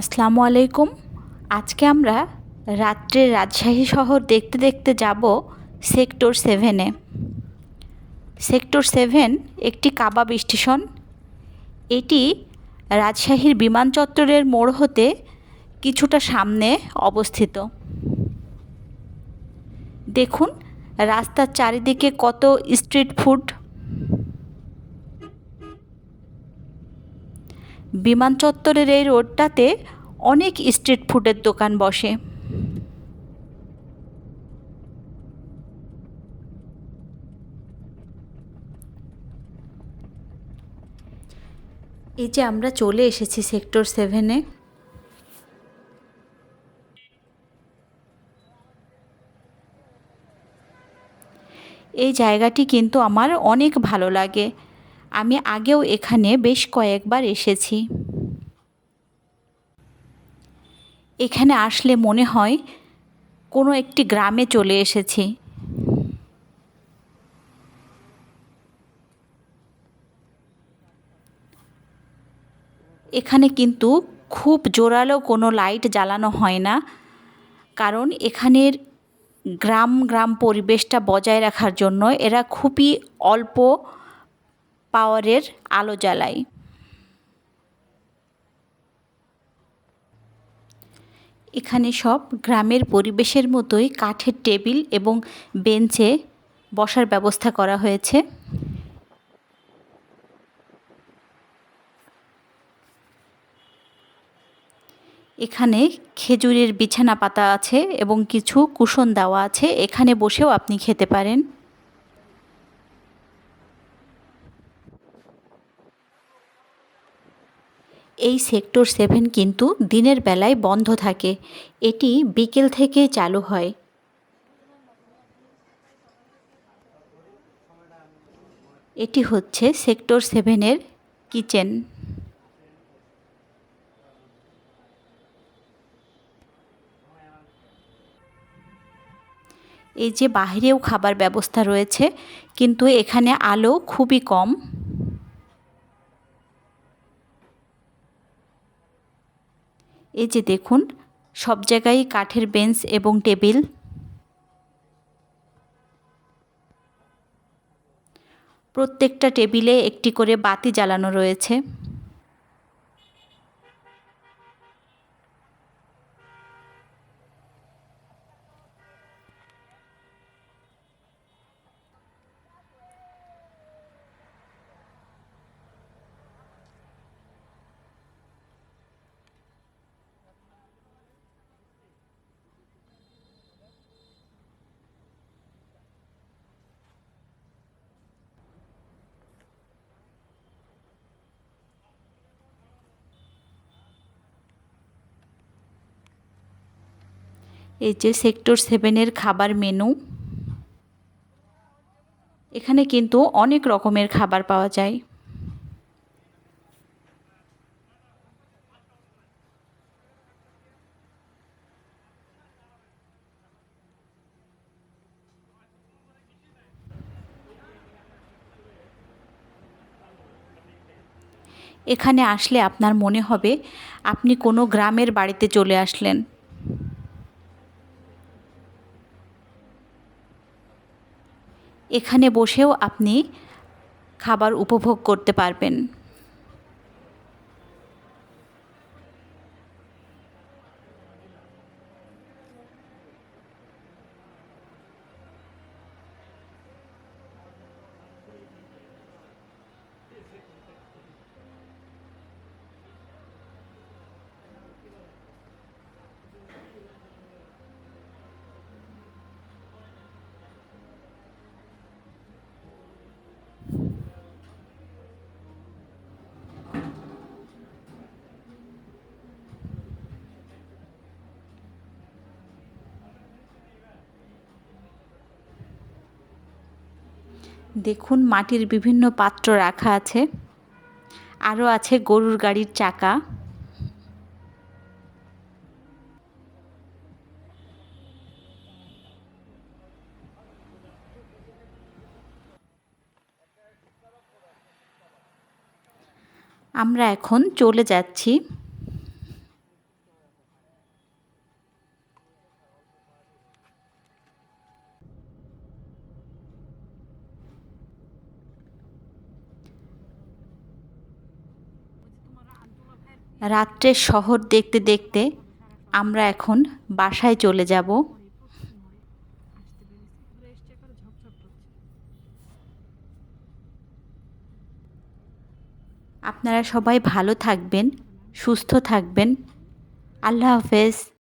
আসসালামু আলাইকুম। আজকে আমরা রাত্রে রাজশাহী শহর দেখতে দেখতে যাব সেক্টর সেভেনে সেক্টর সেভেন একটি কাবাব স্টেশন। এটি রাজশাহীর বিমান চত্বরের মোড় হতে কিছুটা সামনে অবস্থিত। দেখুন, রাস্তার চারিদিকে কত স্ট্রিট ফুড বিমান চত্বরের এই রোডটাতে অনেক স্ট্রিট ফুডের দোকান বসে। এই যে আমরা চলে এসেছি সেক্টর সেভেনে এই জায়গাটি কিন্তু আমার অনেক ভালো লাগে। আমি আগেও এখানে বেশ কয়েকবার এসেছি। এখানে আসলে মনে হয় কোনো একটি গ্রামে চলে এসেছি। এখানে কিন্তু খুব জোরালো কোনো লাইট জ্বালানো হয় না, কারণ এখানের গ্রাম গ্রাম পরিবেশটা বজায় রাখার জন্য এরা খুবই অল্প পাওয়ারের আলো জ্বালায় এখানে সব গ্রামের পরিবেশের মতোই কাঠের টেবিল এবং বেঞ্চে বসার ব্যবস্থা করা হয়েছে। এখানে খেজুরের বিছানা পাতা আছে এবং কিছু কুশন দেওয়া আছে। এখানে বসেও আপনি খেতে পারেন। এই সেক্টর সেভেন কিন্তু দিনের বেলায় বন্ধ থাকে। এটি বিকেল থেকে চালু হয়। এটি হচ্ছে সেক্টর সেভেনের কিচেন। এই যে বাহিরেও খাবার ব্যবস্থা রয়েছে, কিন্তু এখানে আলো খুবই কম। এই যে দেখুন, সব জায়গায় কাঠের বেঞ্চ এবং টেবিল। প্রত্যেকটা টেবিলে একটি করে বাতি জ্বালানো রয়েছে। এই যে সেক্টর সেভেনের খাবার মেনু এখানে কিন্তু অনেক রকমের খাবার পাওয়া যায়। এখানে আসলে আপনার মনে হবে, আপনি কোনো গ্রামের বাড়িতে চলে আসলেন। এখানে বসেও আপনি খাবার উপভোগ করতে পারবেন। দেখুন, মাটির বিভিন্ন পাত্র রাখা আছে। আরও আছে গরুর গাড়ির চাকা। আমরা এখন চলে যাচ্ছি। রাত্রের শহর দেখতে দেখতে আমরা এখন বাসায় চলে যাব। আপনারা সবাই ভালো থাকবেন, সুস্থ থাকবেন। আল্লাহ হাফেজ।